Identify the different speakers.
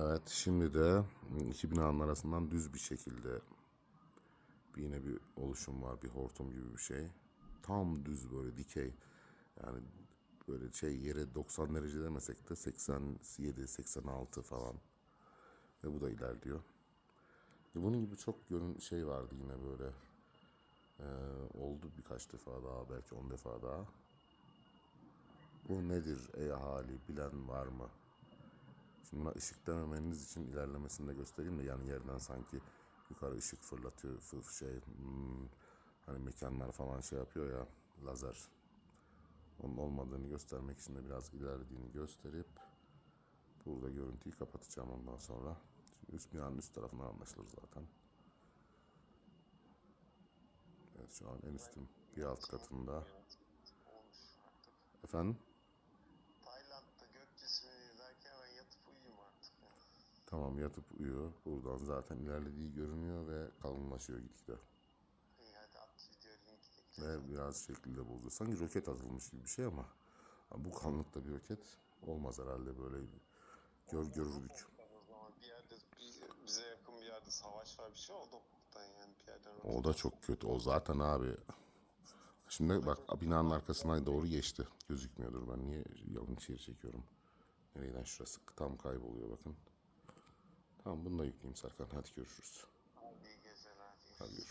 Speaker 1: Evet şimdi de iki binanın arasından düz bir şekilde bir yine bir oluşum var. Bir hortum gibi bir şey. Tam düz böyle dikey. Yani böyle şey yere 90 derece demesek de 87, 86 falan. Ve bu da ilerliyor. E bunun gibi çok görün şey vardı yine böyle. Ee, oldu birkaç defa daha belki 10 defa daha. Bu nedir ey ahali bilen var mı? Şimdi ben ışık dememeniz için ilerlemesini de göstereyim de yani yerden sanki yukarı ışık fırlatıyor şey hmm, hani mekanlar falan şey yapıyor ya lazer. Onun olmadığını göstermek için de biraz ilerlediğini gösterip burada görüntüyü kapatacağım ondan sonra. Şimdi üst binanın üst tarafından anlaşılır zaten. Evet şu an en üstün bir alt katında. Efendim? Tamam yatıp uyuyor. Buradan zaten ilerlediği görünüyor ve kalınlaşıyor gitgide.
Speaker 2: İyi hadi at video linki.
Speaker 1: Ve biraz şekilde bozuyor. Sanki roket atılmış gibi bir şey ama bu kalınlıkta bir roket olmaz herhalde böyle gör görürdük.
Speaker 2: Bir yerde bir- bize yakın bir yerde savaş var bir şey oldu yani bir yerden
Speaker 1: O da çok kötü. O zaten abi. Şimdi bak binanın arkasına doğru geçti. Gözükmüyordur. Ben niye yanlış yeri çekiyorum. Nereden şurası tam kayboluyor bakın. Tamam bunu da yükleyeyim Serkan. Hadi görüşürüz.
Speaker 2: Hadi iyi geceler.
Speaker 1: Hadi görüşürüz.